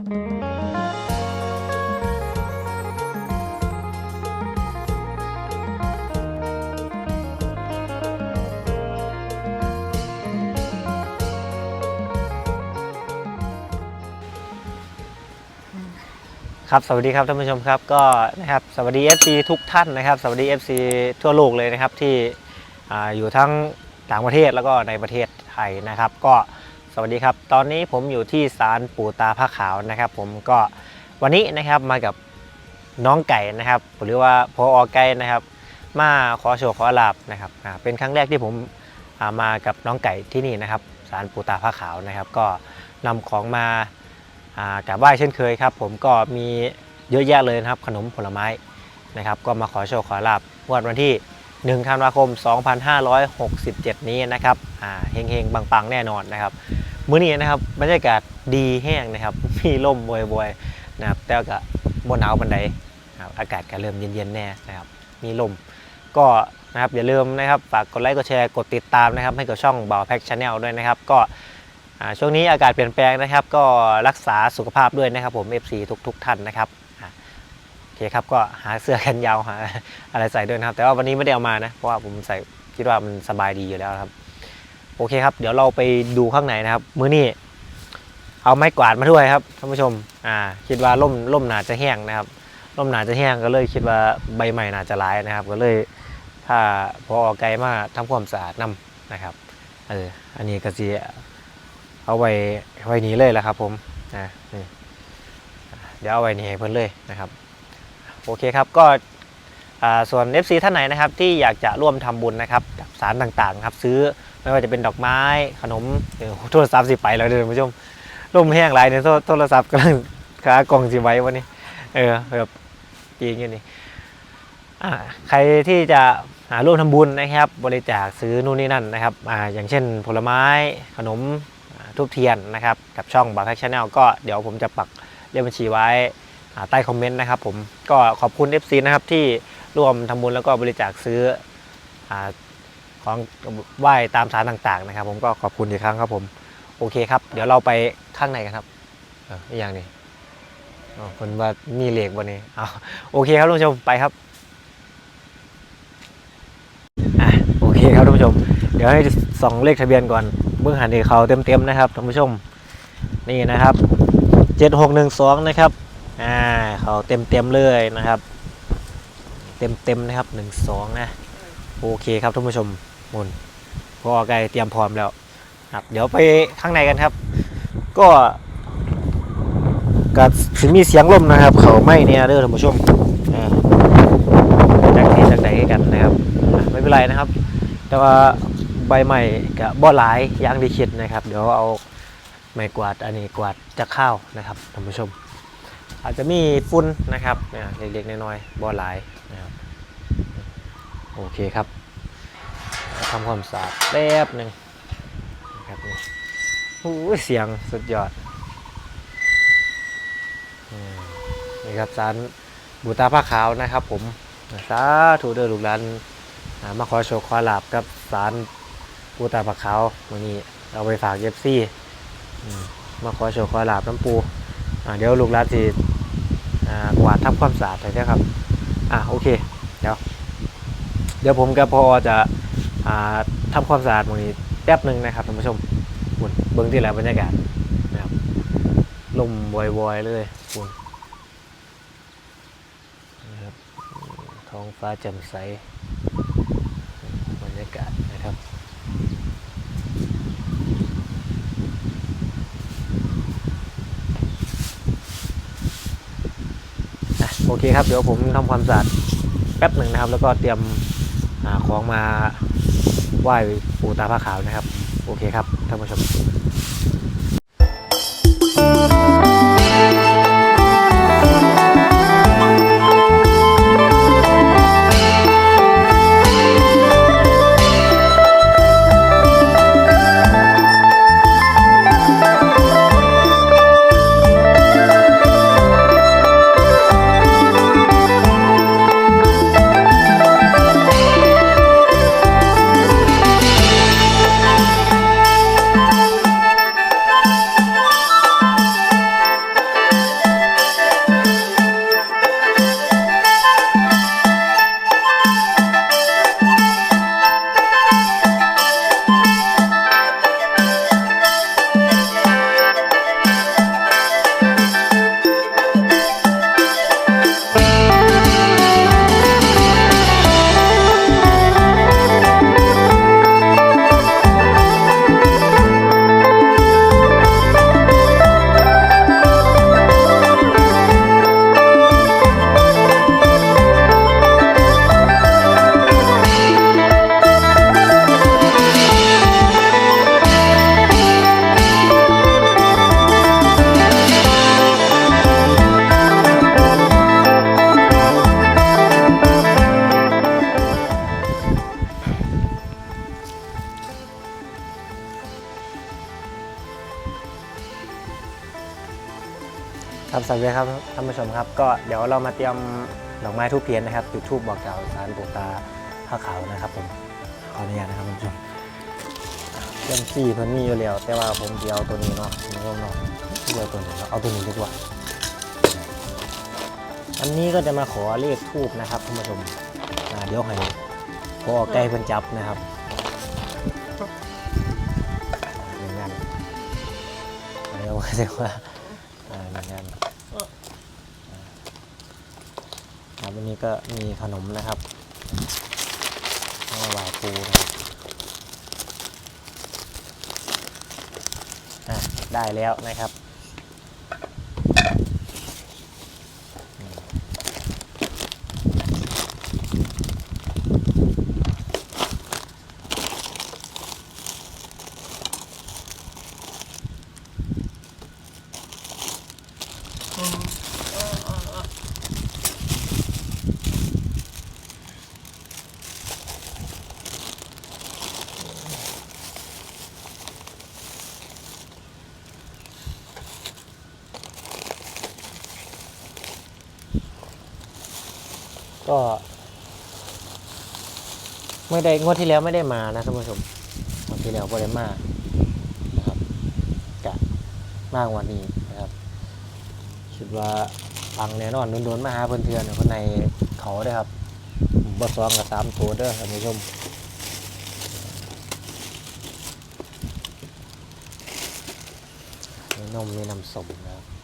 ครับสวัสดีครับท่านผู้ชมครับก็นะครับสวัสดี FC ทุกท่านนะครับ สวัสดี FC ทั่วโลกเลยนะครับที่ออยู่ทั้งต่างประเทศแล้วก็ในประเทศไทยนะครับ ก็ สวัสดีครับ ตอนนี้ผมอยู่ที่ศาลปู่ตาผ้าขาวนะครับ ผมก็วันนี้นะครับมากับน้องไก่นะครับหรือว่าพออไก่นะครับ มาขอโชว์ขอลาบนะครับเป็นครั้งแรกที่ผมมากับน้องไก่ที่นี่นะครับศาลปู่ตาผ้าขาวนะครับ ก็นำของมาากราบไหว้เช่นเคยครับ ผมก็มีเยอะแยะเลยนะครับ ขนมผลไม้นะครับ ก็มาขอโชคขอลาบงวดวันที่1ธันวาคม 2567 นี้นะครับอ่าเฮงๆ ปังๆ แน่นอนนะครับ มื้อนี้นะครับบรรยากาศดีแห้งนะครับ มีลมบวยๆนะครับแต่ก็บนหนาวบันไดนะครับอากาศก็เริ่มเย็นๆแน่นะครับ มีลมก็นะครับอย่าลืมนะครับฝากกดไลค์กดแชร์กดติดตามนะครับ ให้กับช่องบ่าวแพ็กชาแนลด้วยนะครับ ก็ช่วงนี้อากาศเปลี่ยนแปลงนะครับ ก็รักษาสุขภาพด้วยนะครับ ผม FC ทุก ๆท่านนะครับโอเคครับก็หาเสื้อแขนยาวหาอะไรใส่ด้วยนะครับ แต่ว่าวันนี้ไม่ได้เอามานะเพราะว่าผมใส่คิดว่ามันสบายดีอยู่แล้วครับ โอเคครับ เดี๋ยวเราไปดูข้างในนะครับ มื้อนี้เอาไม้กวาดมาด้วยครับท่านผู้ชม อ่า คิดว่าร่มร่มหนาจะแห้งนะครับร่มหนาจะแห้งก็เลยคิดว่าใบใหม่น่าจะร้ายนะครับ ก็เลยถ้าพอออกไกลมาทำความสะอาดนํนะครับ เออ อันนี้ก็จะเอาไว้ไว้นี้เลยแหละครับ ผมนะนี่เดี๋ยวเอาไว้นี่ให้เพิ่นเลยนะครับ โอเคครับก็ส่วน FC ท่านไหนนะครับที่อยากจะร่วมทำบุญนะครับกับสารต่างๆครับซื้อ ไม่ว่าจะเป็นดอกไม้ขนมเออโทรศัพท์สิไปแล้วเด้อคุณผู้ชมลมแห้งหลายเนี่ยโทรโทรศัพท์กำลังขากล่องสิไว้วันนี้ เออแบบจริงอย่างนี้ใครที่จะหาร่วมทำบุญนะครับ บริจาคซื้อนู่นนี่นั่นนะครับออย่างเช่นผลไม้ขนมทุกเทียนนะครับ กับช่องบาร์แพ็กชาแนลก็เดี๋ยวผมจะปักเลขบัญชีไว้ใต้คอมเมนต์นะครับผมก็ขอบคุณ FC นะครับที่ร่วมทำบุญแล้วก็บริจาคซื้ออ ของไหว้ตามสารต่างๆนะครับ ผมก็ขอบคุณอีกครั้งครับผมโอเคครับ เดี๋ยวเราไปข้างในกันครับอออีกอย่างนี้คนว่ามีเหล็กวันนี้เอาโอเคครับท่านผู้ชมไปครับอะโอเคครับท่านผู้ชม เดี๋ยวให้ส่องเลขทะเบียนก่อนเบื้องหันที่เขาเต็มๆนะครับท่านผู้ชมนี่นะครับเจ็ดหกหนึ่งสองนะครับอ่าเขาเต็มๆเลยนะครับ เต็มๆนะครับหนึ่งสองนะโอเคครับท่านผู้ชม มุนพอไกลเตรียมพร้อมแล้ว ครับ เดี๋ยวไปข้างในกันครับ ก็ก็สิมีเสียงลมนะครับ เขาไม่เนี่ยเด้อท่านผู้ชมจากที่จากไหนกันนะครับ ไม่เป็นไรนะครับ แต่ว่าใบใหม่กับบ่หลายยางที่คิดนะครับ เดี๋ยวเอาไม้กวาดอันนี้กวาดจะเข้าวนะครับท่านผู้ชม อาจจะมีฝุ่นนะครับเนี่ยเล็กๆน้อยๆบ่หลายนะครับโอเคครับ ทำความสะอาดแป๊บหนึ่งนะครับนี่โอ้เสียงสุดยอดนี่ครับสารบูตาผ้าขาวนะครับ ผมสาธุเด้อลูกหลานมาขอโชว์ขอลาบกับสารปูตาผักขาววันนี้เอาไปฝากเย็บซี่มาขอโชว์ขอลาบน้ำปูเดี๋ยวลูกหลานสิกวาดทำความสะอาดให้นะครับ อ่าโอเค เดี๋ยว เดี๋ยวผมกับพอจะ อ่าทำความสะอาดวันนี้แป๊บหนึ่งนะครับท่านผู้ชมบุญเบิ้องที่แล้วบรรยากาศนะครับลมวอยๆเลยบุญนะครับท้องฟ้าแจ่มใสบรรยากาศนะครับโอเคครับ เดี๋ยวผมทำความสะอาดแป๊บหนึ่งนะครับ แล้วก็เตรียมอของมา ไหว้ปู่ตาผ้าขาวนะครับ โอเคครับท่านผู้ชม ก็เดี๋ยวเรามาเตรียมดอกไม้ทูบเทียนนะครับจุดทูบบอกกล่าวสารปู่ตาผ้าขาวนะครับผมขออนุญาตนะครับท่านผู้ชมเครื่องซี่เพิ่นมีอยู่แล้วแต่ว่าผมเดียวตัวนี้เนาะคุณผู้ชมเนาะเดียวตัวนี้เนาะเอาตัวนี้ดีกว่าอันนี้ก็จะมาขอเลขทูบนะครับท่านผู้ชมเดี๋ยวให้พอใกล้เพิ่นจับนะครับหนึ่งงนเดี๋ยวว่าจะว่า อ่าหนึ่งงาน ครับวันนี้ก็มีขนมนะครับข้าวหวายปูนะครับอะได้แล้วนะครับอืม ก็ ไม่ได้งวดที่แล้วไม่ได้มานะท่านผู้ชมงวดที่แล้วไม่ได้มานะครับกะมากกว่านี้นะครับคิดว่าฟังแน่นอนโดนๆมาหาเพื่อนเทือนคนในเขาเด้ครับบทสองกับสามตัวเด้อท่านผู้ชมนมมีน้ำสมนะครับ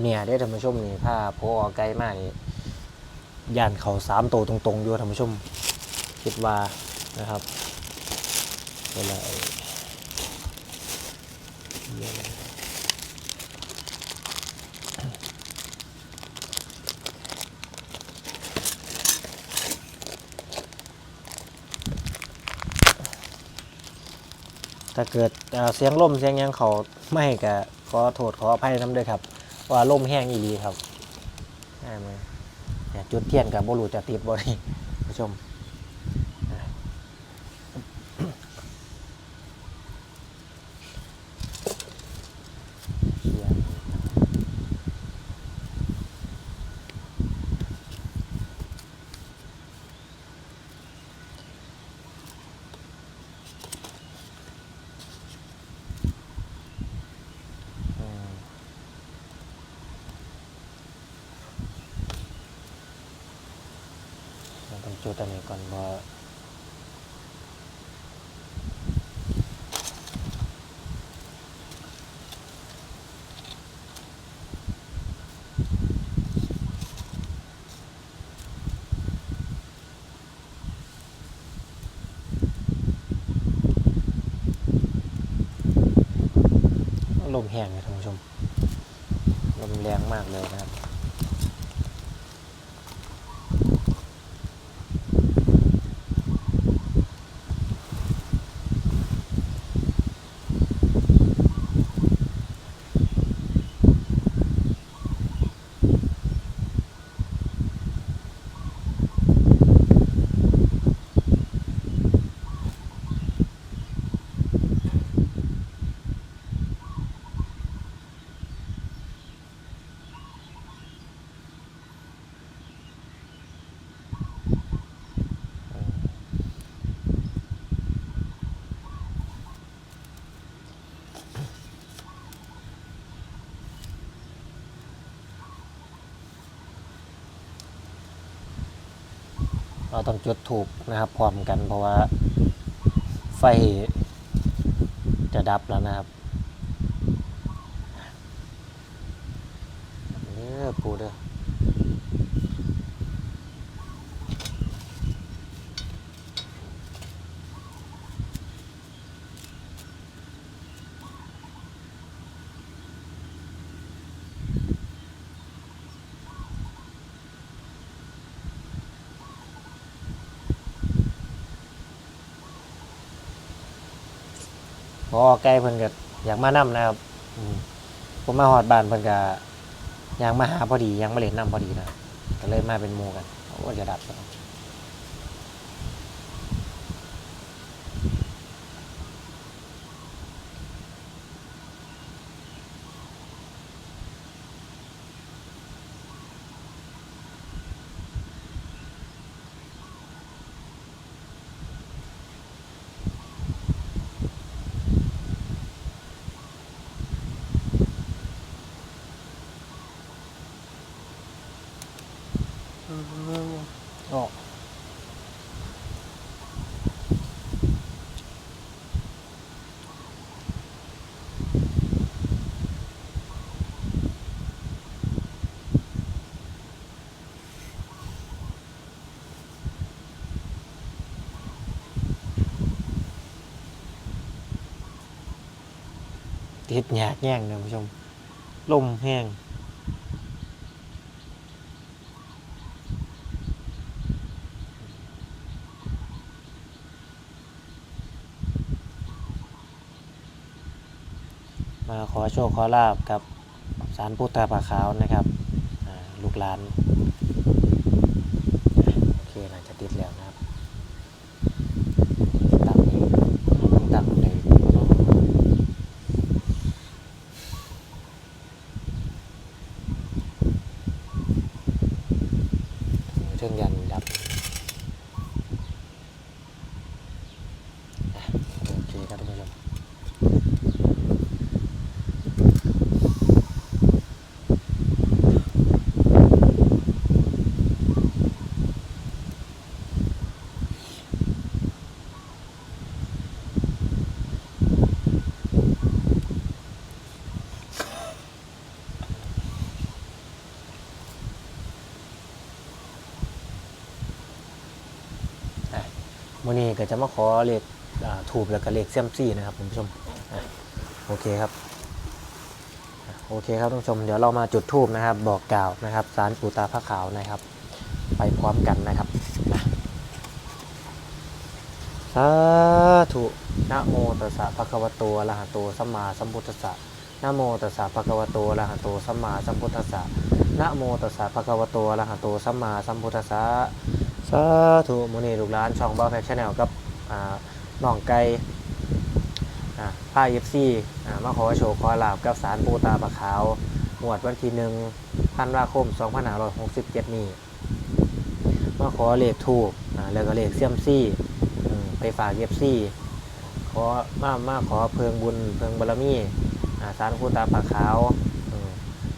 เนียได้ท่านผู้ชมนี่ถ้าโพอไกลมากนี่ย่านเขาสามโตวตรงๆอยู่ท่านผู้ชมคิดว่านะครับเวลาถ้าเกิดเสียงล่มเสียงยังเขาไม่ก็ขอโทษขออภัยน้ำด้วยครับ ว่าล่มแห้งอีหลีครับอ่ามาจุดเทียนกับโบลูจะติดบ่นี่ผู้ชมอ่าเทียนอืม เราต้องจุดอันนี้ก่อนว่า ลมแห้งนะท่านผู้ชม ลมแรงมากเลยนะ ต้องจุดถูกนะครับพร้อมกันเพราะว่าไฟจะดับแล้วนะครับเด้อปูเด้อ พอใกล้เพิ่นก็อยากมานํนะครับอืมผมมาฮอดบ้านเพิ่นก็ยางมาหาพอดียังมาเล่นน้ำพอดีนะก็เลยมาเป็นหมู่กันโอ้จะดับซะออกติดยากแย่ง นะคุณผู้ชมลมแห้ง มาขอ โชคขอลาบกับสารพุทธาผาขาวนะครับลูกหลานโอเคน่าจะติดแล้วนะครับตั้งนี้ตั้งเลยเครื่องยันดับอะโอเคครับท่านผู้ชม มื่อนี้ก็จะมาขอเลขถูกแล้วก็เลขเซียมซี่นะครับคุณผู้ชมโอเคครับโอเคครับท่านผู้ชมเดี๋ยวเรามาจุดทูบนะครับ บอกกล่าวนะครับสารปูตาพระขาวนะครับ ไปพร้อมกันนะครับนะสาธุนะโมตัสสะภะคะวะโตอะระหะโตสัมมาสัมพุทธัสสะนะโมตัสสะภะคะวะโตอะระหะโตสัมมาสัมพุทธัสสะนะโมตัสสะภะคะวะโตอะระหะโตสัมมาสัมพุทธัสสะ สาธุมื้อนี้ลูกหลานช่องบ้าแฟชั่นแนลกับอ่าน้องไก่อ่าผ้าเอฟซีอ่ามาขอโชว์ขอลาบกับสารปูตาปะขาวงวดวันที่หนึ่งธันวาคม2567 นี้ มาขอเลขทูบอ่าแล้วก็เลขเซียมซี่ไปฝากเอฟซีขอมามาขอเพิงบุญเพิงบารมีอ่าสารปูตาปะขาว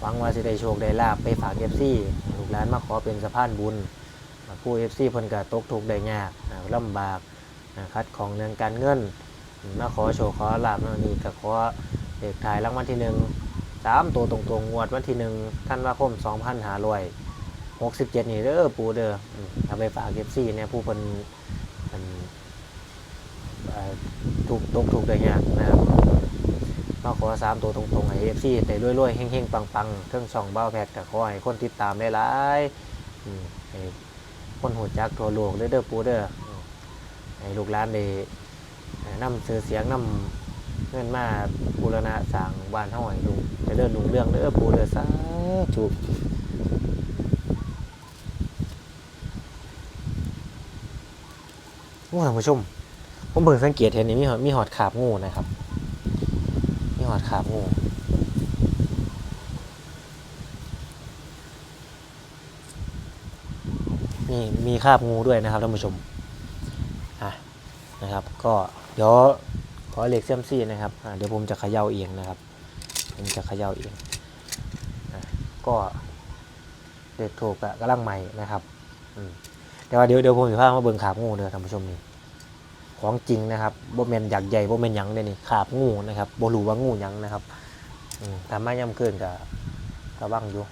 หวังว่าสิได้โชคได้ลาบไปฝากเอฟซีลูกหลานมาขอเป็นสะพานบุญ ผู้เอฟซีเพิ่นก็ตกทุกข์ได้ยากอ่าลำบากคัดของเรื่องการเงินมาขอโชว์ขอลาบมานี่ก็ขอเลขท้ายรางวัลที่หนึ่งสามตัวตรงๆงวดวันที่หนึ่งธันวาคมสองพันหาร้อยหกสิบเจ็ดนี่เด้อปูเด้อเอาไปฝากเอฟซีเนี่ยผู้เพิ่นถูกตกทุกได้ยากนะครับมาขอสามตัวตรงๆให้เอฟซีแต่รวยๆเฮงๆ ปังๆเครื่องช่องเบ้าแพทย์ก็ขอให้คนติดตามได้หลายอืม คนหูจักทั่วโลกเด้อเด้อปูเด้อให้ลูกหลานได้นำซื้อเสียงนำเงินมาบูรณะสร้างบ้านเฮาให้ลุงเจะเดินลุงเรื่องเด้อปูเด้อสาธุโอ้ท่านผู้ชมผมเพิ่งสังเกตเห็นนี่มีหอดมีหอดขาบงูนะครับ มีหอดขาบงู มีมีคราบงูด้วยนะครับท่านผู้ชมอะนะครับ ก็เดี๋ยวขอเหล็กเซียมซี่นะครับอะเดี๋ยวผมจะเขย่าเองนะครับผมจะเขย่าเองก็เด็กถูกอะกำลังใหม่นะครับอืมแต่ว่าเดี๋ยวเดี๋ยวผมจะพามาเบิ่งขาบงูเด้อท่านผู้ชมนี่ของจริงนะครับโบเมนอยากใหญ่โบเมนยังเลยนี่ขาบงูนะครับโบรู้ว่างูยังนะครับอืมทำไมาย่ำเกินกับกระบังอยู่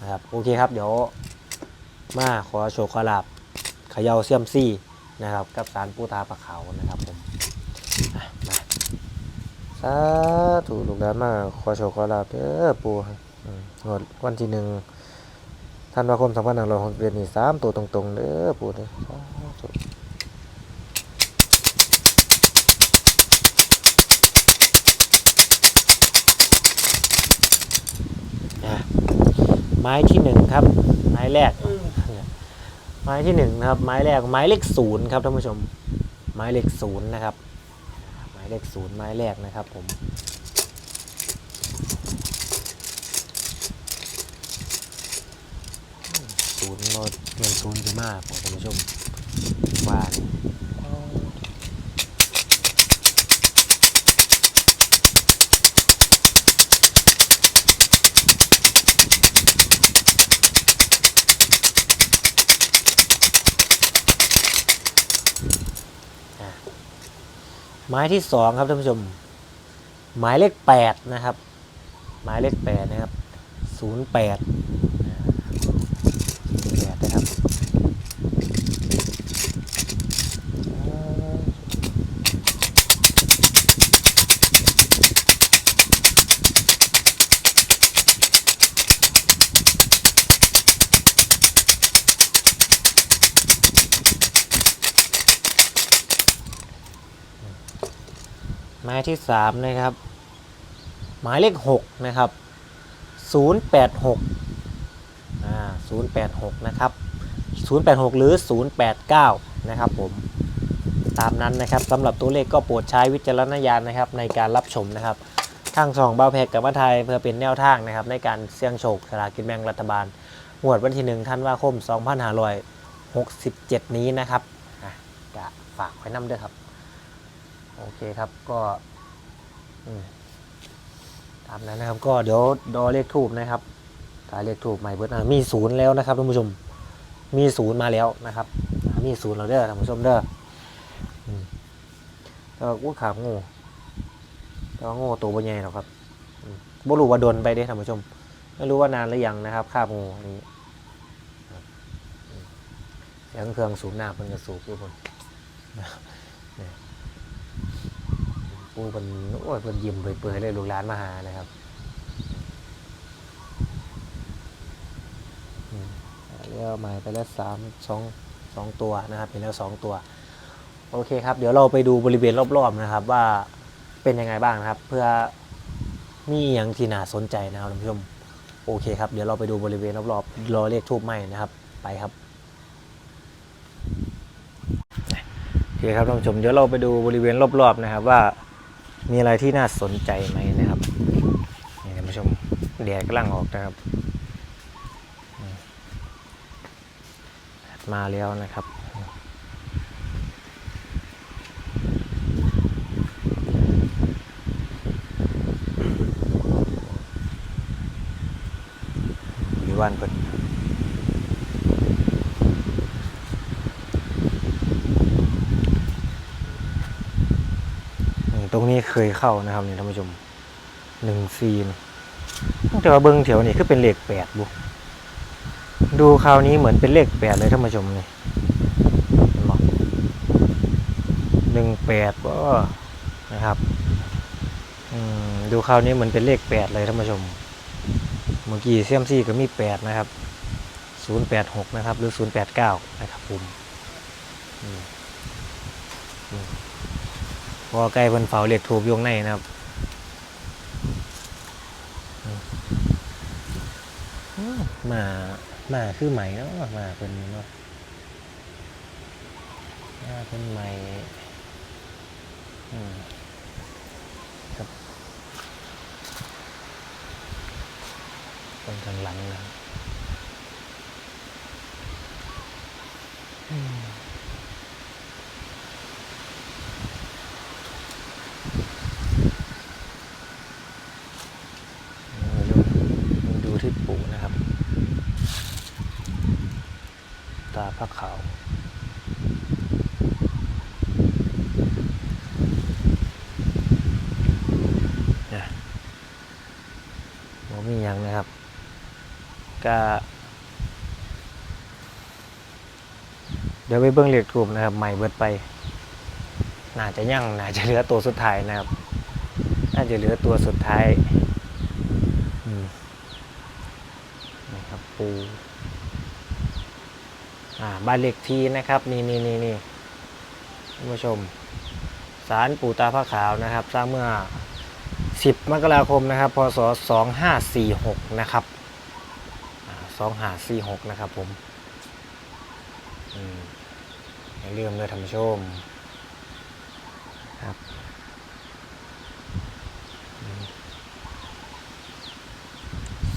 นะครับโอเคครับเดี๋ยว มาขอโชคขลาบเขย่าเสี่ยมซี่นะครับ กับสารปูตาปลาขานะครับผมมาสาธุลูกหลานมาขอโชคขลาบเด้อปูหดวันที่หนึ่งท่านวาคมสองพันหนึ่งร้อยหกเรียนี่สามตัวตรงๆเด้อปูเด้อไม้ที่หนึ่งครับ ไม้แรก ไม้ที่หนึ่งนะครับ ไม้แรกไม้เลขศูนย์ครับท่านผู้ชม ไม้เลขศูนย์นะครับ ไม้เลขศูนย์ไม้แรกนะครับผมศูนย์เงินศูนย์ดีมากท่านผู้ชมว่า ไม้ที่สองครับท่านผู้ชม หมายเลขแปดนะครับ หมายเลขแปดนะครับศูนย์แปด หมายที่สามนะครับ หมายเลขหกนะครับศูนย์แปดหกอ่าศูนย์แปดหกนะครับศูนย์แปดหกหรือศูนย์แปดเก้านะครับผม ตามนั้นนะครับสำหรับตัวเลขก็โปรดใช้วิจารณญาณนะครับในการรับชมนะครับทางช่องเบาแพกกับมาไทยเพื่อเป็นแนวทางนะครับในการเสี่ยงโชคสลากินแบ่งรัฐบาลงวดวันที่หนึ่งธันวาคม 2567 นี้นะครับอะฝากไว้น้ำด้วยครับ โอเคครับก็ตามนั้นนะครับ ก็เดี๋ยวดอเลขทูบนะครับถ้าเลขทูบใหม่เบิร์ดอะมีศูนย์แล้วนะครับท่านผู้ชม มีศูนย์มาแล้วนะครับ มีศูนย์แล้วเด้อท่านผู้ชมเด้อแล้วก็ขาบงูแต่ว่างูตัวบนใหญ่หรอกครับอืมบ่รู้ว่าโดนไปเด้ท่านผู้ชม ไม่รู้ว่านานหรือยังนะครับคาบงูนี้ครับอืมเสียงเครื่องสูบน้ำเพิ่นจะสูบอยู่บน ปูเป็นโอ้ยเป็นยิ้มเปื่อยๆเลยลูกหลานมาหานะครับเรียกหมายไปแล้วสามสองสองตัวนะครับเป็นแล้วสองตัว โอเคครับ เดี๋ยวเราไปดูบริเวณรอบๆนะครับ ว่าเป็นยังไงบ้างนะครับ เพื่อมีอย่างที่น่าสนใจนะครับท่านผู้ชมโอเคครับ เดี๋ยวเราไปดูบริเวณรอบๆรอเลขทูบใหม่นะครับ ไปครับโอเคครับท่านผู้ชมเดี๋ยวเราไปดูบริเวณรอบๆนะครับว่า มีอะไรที่น่าสนใจไหมนะครับนี่ท่านผู้ชมแดดกำลังออกนะครับมมาแล้วนะครับหรือวันเพิ่นอืม ตรงนี้เคยเข้านะครับนี่ท่านผู้ชมหนึ่งซีนแต่ว่าเบิ้งแถวนี้คือเป็นเลขแปดบุดูคราวนี้เหมือนเป็นเลขแปดเลยท่านผู้ชมนี่เห็นบ่หนึ่งแปดก็นะครับอืมดูคราวนี้เหมือนเป็นเลขแปดเลยท่านผู้ชม เมื่อกี้เซียมซี่ก็มีแปดนะครับศูนย์แปดหกนะครับ หรือศูนย์แปดเก้านะครับผมอืม พอใกล้เพิ่นเฝ้าเรียกถูกอยงในนะครับมอืมามาคือใหม่เนาะมาเป็นเนาะมาเป็นใหม่ครับเป็นทางหลังนะครับอืม มาดูมาดูที่ปูนะครับ ตาพระขาวเนี่ยบ่มียังนะครับ ก็เดี๋ยวไปเบิ้งเหล็กถูกนะครับใหม่เบิดไปน่าจะยั่งน่าจะเหลือตัวสุดท้ายนะครับ น่าจะเหลือตัวสุดท้าย อืมนะครับปู อ่า บ้านเลขที่นะครับ นี่นี่นี่นี่ท่านผู้ชมศาลปู่ตาพระขาวนะครับสร้างเมื่อ 10 มกราคมนะครับ พศ 2546 นะครับอ่าสองหาสี่หกนะครับผมอืมอย่าลืมเลยท่านผู้ชมครับอืม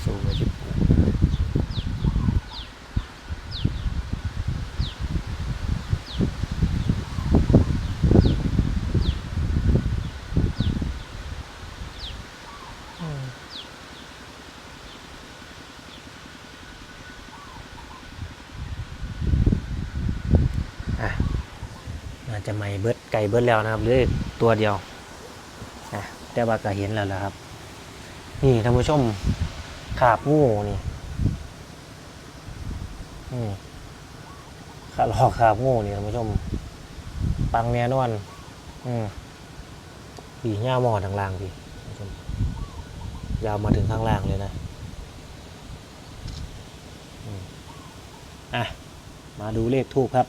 สู้ไปที่ปูอืม อะน่าจะไม่เบิดไก่เบิดแล้วนะครับเหลืออกตัวเดียวอะแต่ว่าก็เห็นแล้วแหละครับ นี่ท่านผู้ชมขาบงูนี่อืมขาหลอกขาบงูนี่ท่านผู้ชม ปังแน่นอนอืมปีหญ้าหมอทางล่างพี่ยาวมาถึงข้างล่างเลยนะอะมาดูเลขทูบครับ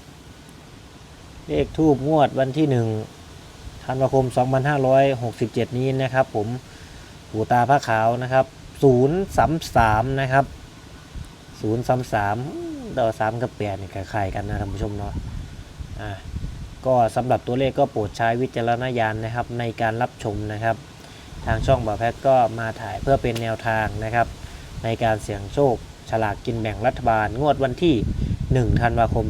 เลขทูบงวดวันที่หนึ่งธันวาคม 2567 นี้นะครับ ผมปู่ตาพระขาวนะครับ 033 นะครับ 033ดอสามกับแปดนี่คล้ายๆกันนะท่านผู้ชมเนาะอ่าก็สำหรับตัวเลขก็โปรดใช้วิจารณญาณนะครับ ในการรับชมนะครับ ทางช่องบ่อแพทก็มาถ่ายเพื่อเป็นแนวทางนะครับ ในการเสี่ยงโชคฉลากกินแบ่งรัฐบาลงวดวันที่ 1 ธันวาคม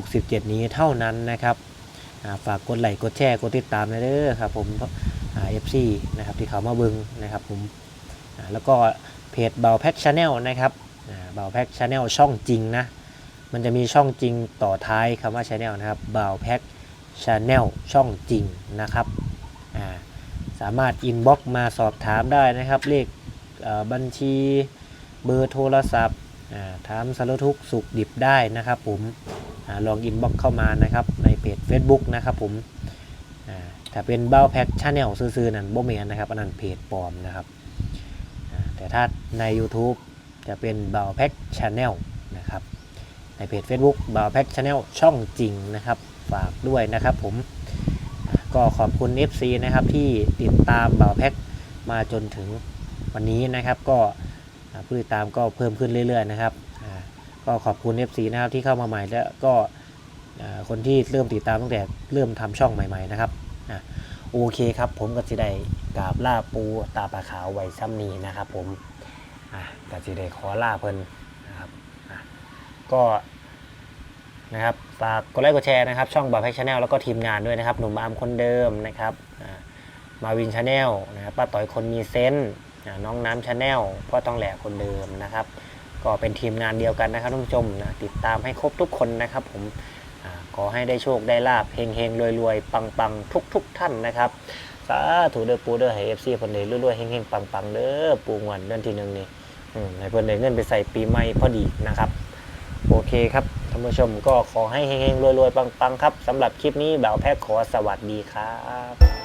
67 นี้เท่านั้นนะครับฝากกดไลค์กดแชร์กดติดตามนะเด้อครับผมเอฟซีนะครับที่เขามาบึงนะครับผมแล้วก็เพจเบาแพ็กชาแนลนะครับเบาแพ็กชาแนลช่องจริงนะมันจะมีช่องจริงต่อท้ายคำว่าชาแนลนะครับเบาแพ็กชาแนลช่องจริงนะครับสามารถอินบ็อกมาสอบถามได้นะครับเลขบัญชีเบอร์โทรศัพท์ถามสารทุกสุขดิบได้นะครับผม ลองอินบ็อกเข้ามานะครับในเพจ Facebook นะครับผมถ้าเป็นเบ้าแพ็กชาแนลซื้อๆนั่นบ่เมียนนะครับอันนั้นเพจปลอมนะครับแต่ถ้าใน YouTube จะเป็นเบ้าแพ็กชาแนลนะครับในเพจ Facebook เบ้าแพ็กชาแนลช่องจริงนะครับฝากด้วยนะครับผมก็ขอบคุณ FC นะครับที่ติดตามเบ้าแพ็กมาจนถึงวันนี้นะครับก็ผู้ติดตามก็เพิ่มขึ้นเรื่อยๆนะครับ ก็ขอบคุณ FC นะครับที่เข้ามาใหม่แล้วก็คนที่เริ่มติดตามตั้งแต่เริ่มทำช่องใหม่ ๆ นะครับโอเคครับ ผมก็จะได้กราบล่าปูตาปลาขาวไว้ซ้ำนี้นะครับ ผมอะก็จะได้ขอล่าเพิ่นนะครับก็นะครับฝากกดไลค์กดแชร์นะครับ ช่องบาร์แพ็กชาแนลแล้วก็ทีมงานด้วยนะครับ หนุ่มอาร์มคนเดิมนะครับมาวินชาแนลนะครับป้าต่อยคนมีเซนต์น้องน้ำชาแนลพ่อต้องแหลกคนเดิมนะครับ ก็เป็นทีมงานเดียวกันนะครับท่านผู้ชมนะติดตามให้ครบทุกคนนะครับผมขอให้ได้โชคได้ลาบเฮงเฮงรวยรวยปังปังทุกทุกท่านนะครับสาธุเด้อปูเด้อให้เอฟซีคนเด้รวยรวยเฮงเฮงปังปังเด้อปูงวันเดือนที่หนึ่งนี่ให้เพิ่นได้เงินไปใส่ปีใหม่พอดีนะครับ โอเคครับท่านผู้ชมก็ขอให้เฮงเฮงรวยรวยปังปังครับสำหรับคลิปนี้บ่าวแพทย์ขอสวัสดีครับ